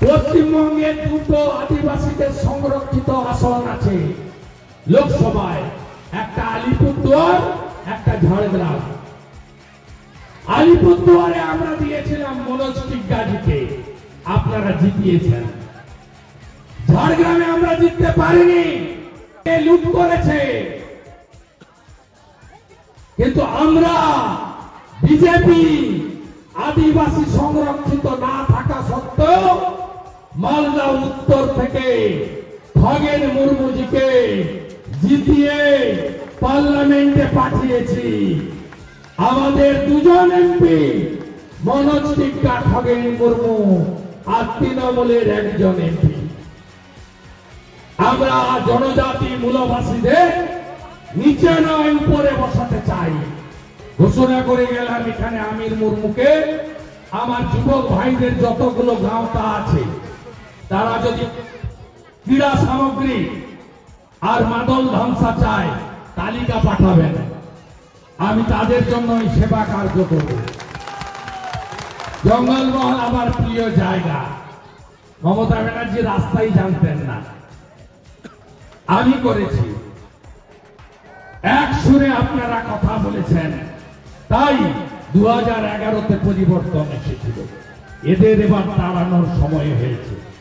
পশ্চিমবঙ্গে দুটো আদিবাসীদের সংরক্ষিত আসন আছে। লোকসভায়, একটা আলিপুরদুয়ার, একটা ঝাড়গ্রাম। আলিপুরদুয়ারে আমরা দিয়েছিলাম মনোজ টিগ্গাজিকে আপনারা জিতিয়েছেন। ঝাড়গ্রামে আমরা জিততে পারিনি। লুট করেছে। কিন্তু আমরা বিজেপি আদিবাসী সংরক্ষিত না উত্তর থেকে খগেন মুর্মুজিকে জিতিয়ে পার্লামেন্টে পাঠিয়েছি। আমাদের দুজন এমপি, মনোজ টিক্কা, খগেন মুর্মু আর তৃণমূলের একজন এমপি। আমরা জনজাতি মূলবাসীদের নিচে নয়, উপরে বসাতে চাই। ঘোষণা করে গেলাম এখানে আমির মুর্মুকে। আমার যুবক ভাইদের যতগুলো গাঁওতা আছে। তারা যদি ক্রীড়া সামগ্রী আর মাদল ধ্বংসা চায়, তালিকা পাঠাবেন। আমি তাদের জন্য সেবা কার্য করব। জঙ্গলমহল আমার প্রিয় জায়গা। মমতা ব্যানার্জি রাস্তাই জানতেন না। আমি করেছি। এক সুরে আপনারা কথা বলেছেন। তাই দু হাজার এগারোতে পরিবর্তন এসেছিল। এদের এবার তাড়ানোর সময় হয়েছে।